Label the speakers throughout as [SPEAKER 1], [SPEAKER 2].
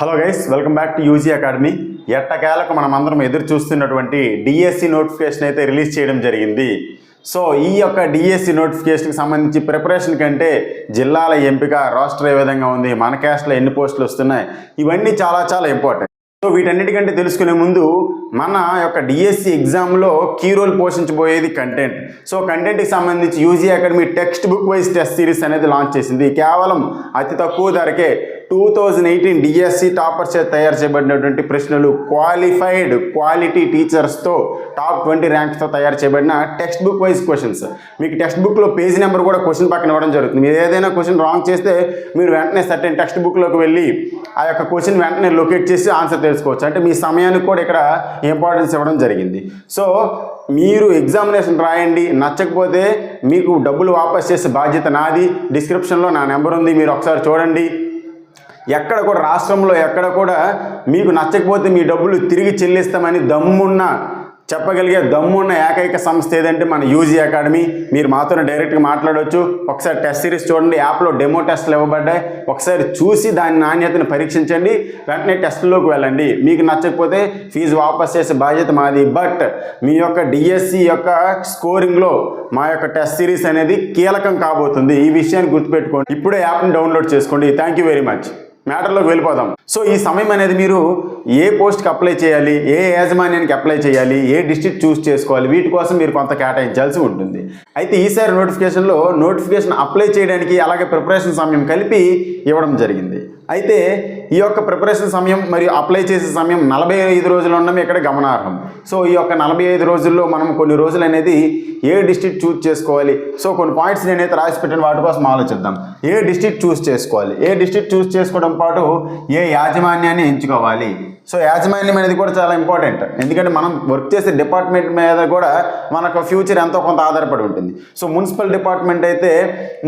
[SPEAKER 1] Hello guys welcome back to UG academy ఎట్టకేలకు మనం అందరం ఎదురు చూస్తున్నటువంటి డిఎస్సి నోటిఫికేషన్ అయితే రిలీజ్ చేయడం జరిగింది. సో ఈ యొక్క డిఎస్సి నోటిఫికేషన్కి సంబంధించి ప్రిపరేషన్ కంటే జిల్లాల ఎంపిక రాష్ట్ర ఏ విధంగా ఉంది మన క్యాస్ట్లో ఎన్ని పోస్టులు వస్తున్నాయి ఇవన్నీ చాలా చాలా ఇంపార్టెంట్ సో వీటన్నిటికంటే తెలుసుకునే ముందు మన యొక్క డిఎస్సి ఎగ్జామ్లో కీ రోల్ పోషించబోయేది కంటెంట్ సో కంటెంట్కి సంబంధించి UG academy textbook wise test series అనేది లాంచ్ చేసింది. కేవలం అతి తక్కువ ధరకే two thousand eighteen DSC toppers తయారు చేయబడినటువంటి ప్రశ్నలు క్వాలిఫైడ్ క్వాలిటీ టీచర్స్తో టాప్ ట్వంటీ ర్యాంక్స్తో తయారు చేయబడిన టెక్స్ట్ బుక్ వైజ్ క్వశ్చన్స్ మీకు టెక్స్ట్ బుక్లో పేజ్ నెంబర్ కూడా క్వశ్చన్ పక్కన ఇవ్వడం జరుగుతుంది. మీరు ఏదైనా క్వశ్చన్ రాంగ్ చేస్తే మీరు వెంటనే సర్టెన్ టెక్స్ట్ బుక్లోకి వెళ్ళి ఆ యొక్క క్వశ్చన్ వెంటనే లొకేట్ చేసి ఆన్సర్ తెలుసుకోవచ్చు. అంటే మీ సమయానికి కూడా ఇక్కడ ఇంపార్టెన్స్ ఇవ్వడం జరిగింది. సో మీరు ఎగ్జామినేషన్ రాయండి. నచ్చకపోతే మీకు డబ్బులు వాపస్ చేసే బాధ్యత నాది. డిస్క్రిప్షన్లో నా నెంబర్ ఉంది. మీరు ఒకసారి చూడండి. ఎక్కడ కూడా రాష్ట్రంలో ఎక్కడ కూడా మీకు నచ్చకపోతే మీ డబ్బులు తిరిగి చెల్లిస్తామని దమ్మున్న చెప్పగలిగే దమ్మున్న ఏకైక సంస్థ ఏదంటే మన యూజీ అకాడమీ. మీరు మాతోనే డైరెక్ట్గా మాట్లాడవచ్చు ఒకసారి టెస్ట్ సిరీస్ చూడండి. యాప్లో డెమో టెస్ట్లు ఇవ్వబడ్డాయి. ఒకసారి చూసి దాని నాణ్యతను పరీక్షించండి. వెంటనే టెస్టులోకి వెళ్ళండి. మీకు నచ్చకపోతే ఫీజు వాపస్ చేసే బాధ్యత మాది. బట్ మీ యొక్క డిఎస్సి యొక్క స్కోరింగ్లో మా యొక్క టెస్ట్ సిరీస్ అనేది కీలకం కాబోతుంది. ఈ విషయాన్ని గుర్తుపెట్టుకోండి. ఇప్పుడే యాప్ని డౌన్లోడ్ చేసుకోండి. Thank you very much. మ్యాటర్లోకి వెళ్ళిపోదాం. సో ఈ సమయం అనేది మీరు ఏ పోస్ట్కి అప్లై చేయాలి ఏ యాజమాన్యానికి అప్లై చేయాలి ఏ డిస్ట్రిక్ట్ చూస్ చేసుకోవాలి వీటి కోసం మీరు కొంత కేటాయించాల్సి ఉంటుంది. అయితే ఈసారి నోటిఫికేషన్లో నోటిఫికేషన్ అప్లై చేయడానికి అలాగే ప్రిపరేషన్ సమయం కలిపి ఇవ్వడం జరిగింది. అయితే ఈ యొక్క ప్రిపరేషన్ సమయం మరియు అప్లై చేసే సమయం నలభై ఐదు రోజులు ఉండడం ఇక్కడ గమనార్హం. సో ఈ యొక్క నలభై ఐదు రోజుల్లో మనం కొన్ని రోజులు అనేది ఏ డిస్ట్రిక్ట్ చూస్ చేసుకోవాలి? సో కొన్ని పాయింట్స్ నేనైతే రాసి పెట్టిన వాటి కోసం ఆలోచిద్దాం. ఏ డిస్ట్రిక్ట్ చూస్ చేసుకోవాలి? ఏ డిస్ట్రిక్ట్ చూస్ చేసుకోవడం పాటు ఏ యాజమాన్యాన్ని ఎంచుకోవాలి? సో యాజమాన్యం అనేది కూడా చాలా ఇంపార్టెంట్. ఎందుకంటే మనం వర్క్ చేసే డిపార్ట్మెంట్ మీద కూడా మనకు ఫ్యూచర్ ఎంతో కొంత ఆధారపడి ఉంటుంది. సో మున్సిపల్ డిపార్ట్మెంట్ అయితే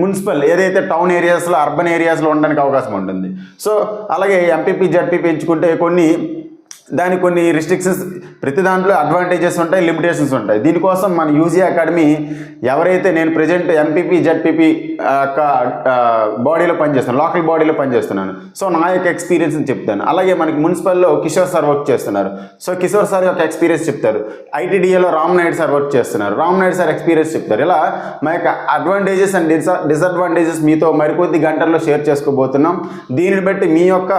[SPEAKER 1] మున్సిపల్ ఏదైతే టౌన్ ఏరియాస్లో అర్బన్ ఏరియాస్లో ఉండడానికి అవకాశం ఉంటుంది. సో అలాగే ఎంపీపీ జడ్పీపీ ఎంచుకుంటే కొన్ని దానికి కొన్ని రిస్ట్రిక్షన్స్ ప్రతి దాంట్లో అడ్వాంటేజెస్ ఉంటాయి లిమిటేషన్స్ ఉంటాయి. దీనికోసం మన యూజీ అకాడమీ ఎవరైతే నేను ప్రజెంట్ ఎంపీపీ జడ్పీపీ యొక్క బాడీలో పనిచేస్తున్నాను లోకల్ బాడీలో పనిచేస్తున్నాను. సో నా యొక్క ఎక్స్పీరియన్స్ చెప్తాను. అలాగే మనకి మున్సిపల్లో కిషోర్ సార్ వర్క్ చేస్తున్నారు. సో కిషోర్ సార్ యొక్క ఎక్స్పీరియన్స్ చెప్తారు. ఐటీడీఏలో రామ్ నాయుడు సార్ వర్క్ చేస్తున్నారు. రామ్ నాయుడు సార్ ఎక్స్పీరియన్స్ చెప్తారు. ఇలా మా యొక్క అడ్వాంటేజెస్ అండ్ డిస డిసడ్వాంటేజెస్ మీతో మరికొద్ది గంటల్లో షేర్ చేసుకోబోతున్నాం. దీనిని బట్టి మీ యొక్క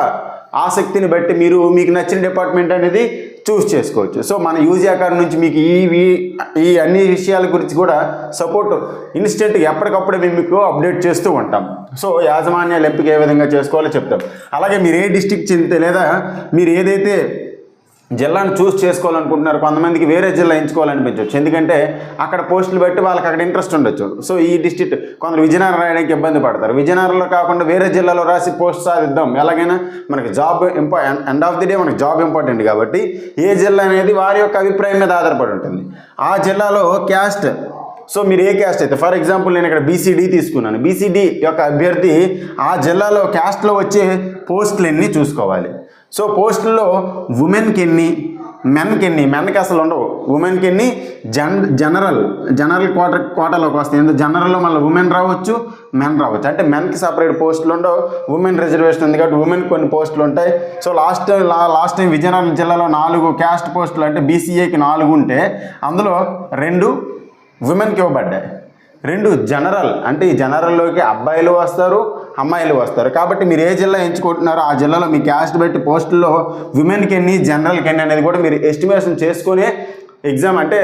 [SPEAKER 1] ఆసక్తిని బట్టి మీరు మీకు నచ్చిన డిపార్ట్మెంట్ అనేది చూస్ చేసుకోవచ్చు. సో మన యూజీ అకాడమీ నుంచి మీకు ఈ ఈ- ఈ అన్ని విషయాల గురించి కూడా సపోర్ట్ ఇన్స్టెంట్గా ఎప్పటికప్పుడు మేము మీకు అప్డేట్ చేస్తూ ఉంటాం. సో యాజమాన్యాలు ఎంపిక ఏ విధంగా చేసుకోవాలో చెప్తాం. అలాగే మీరు ఏ డిస్టిక్ చెందితే లేదా మీరు ఏదైతే జిల్లాను చూస్ చేసుకోవాలనుకుంటున్నారు. కొంతమందికి వేరే జిల్లా ఎంచుకోవాలనిపించవచ్చు ఎందుకంటే అక్కడ పోస్టులు బట్టి వాళ్ళకి అక్కడ ఇంట్రెస్ట్ ఉండొచ్చు. సో ఈ డిస్టిక్ కొందరు విజయనగరం రాయడానికి ఇబ్బంది పడతారు. విజయనగరంలో కాకుండా వేరే జిల్లాలో రాసి పోస్ట్ సాధిద్దాం. ఎలాగైనా మనకి జాబ్ ఇంపా ఎండ్ ఆఫ్ ది డే మనకి జాబ్ ఇంపార్టెంట్ కాబట్టి ఏ జిల్లా అనేది వారి యొక్క అభిప్రాయం మీద ఆధారపడి ఉంటుంది. ఆ జిల్లాలో క్యాస్ట్ సో మీరు ఏ క్యాస్ట్ అయితే ఫర్ ఎగ్జాంపుల్ నేను ఇక్కడ బీసీడీ తీసుకున్నాను. బీసీడీ యొక్క అభ్యర్థి ఆ జిల్లాలో క్యాస్ట్లో వచ్చే పోస్టులన్నీ చూసుకోవాలి. సో పోస్టుల్లో ఉమెన్కి ఎన్ని? మెన్కి ఎన్ని? మెన్కి అసలు ఉండవు. ఉమెన్కి ఎన్ని? జన్ జనరల్ జనరల్ కోట కోటాలోకి వస్తాయి. ఎందుకు? జనరల్లో మళ్ళీ ఉమెన్ రావచ్చు మెన్ రావచ్చు. అంటే మెన్కి సపరేట్ పోస్టులు ఉండవు ఉమెన్ రిజర్వేషన్ ఉంది కాబట్టి ఉమెన్ కొన్ని పోస్టులు ఉంటాయి. So last last time Vizianagaram జిల్లాలో నాలుగు క్యాస్ట్ పోస్టులు అంటే బీసీఏకి నాలుగు ఉంటే అందులో రెండు ఉమెన్కి ఇవ్వబడ్డాయి. రెండు జనరల్. అంటే ఈ జనరల్లోకి అబ్బాయిలు వస్తారు అమ్మాయిలు వస్తారు. కాబట్టి మీరు ఏ జిల్లా ఎంచుకుంటున్నారో ఆ జిల్లాలో మీ క్యాస్ట్ బట్టి పోస్టుల్లో విమెన్కి ఎన్ని జనరల్కి ఎన్ని అనేది కూడా మీరు ఎస్టిమేషన్ చేసుకునే ఎగ్జామ్ అంటే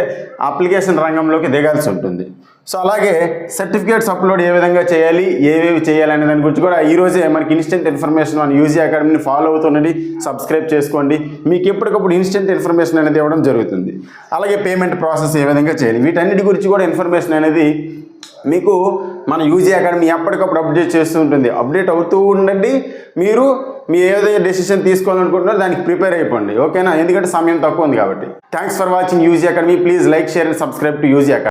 [SPEAKER 1] అప్లికేషన్ రంగంలోకి దిగాల్సి ఉంటుంది. సో అలాగే సర్టిఫికేట్స్ అప్లోడ్ ఏ విధంగా చేయాలి ఏవేవి చేయాలి అనే దాని గురించి కూడా ఈరోజే మనకి ఇన్స్టెంట్ ఇన్ఫర్మేషన్ మన యూజీ అకాడమీని ఫాలో అవుతుండండి. సబ్స్క్రైబ్ చేసుకోండి. మీకు ఎప్పటికప్పుడు ఇన్స్టెంట్ ఇన్ఫర్మేషన్ అనేది ఇవ్వడం జరుగుతుంది. అలాగే పేమెంట్ ప్రాసెస్ ఏ విధంగా చేయాలి వీటన్నిటి గురించి కూడా ఇన్ఫర్మేషన్ అనేది మీకు మన యూజీ అకాడమీ ఎప్పటికప్పుడు అప్డేట్ చేస్తూ ఉంటుంది. అప్డేట్ అవుతూ ఉండండి. మీరు మీ ఏదైతే డెసిషన్ తీసుకోవాలనుకుంటున్నారో దానికి ప్రిపేర్ అయిపోండి. ఓకేనా? ఎందుకంటే సమయం తక్కువ ఉంది కాబట్టి. Thanks for watching UG academy. Please like share and subscribe to UG academy.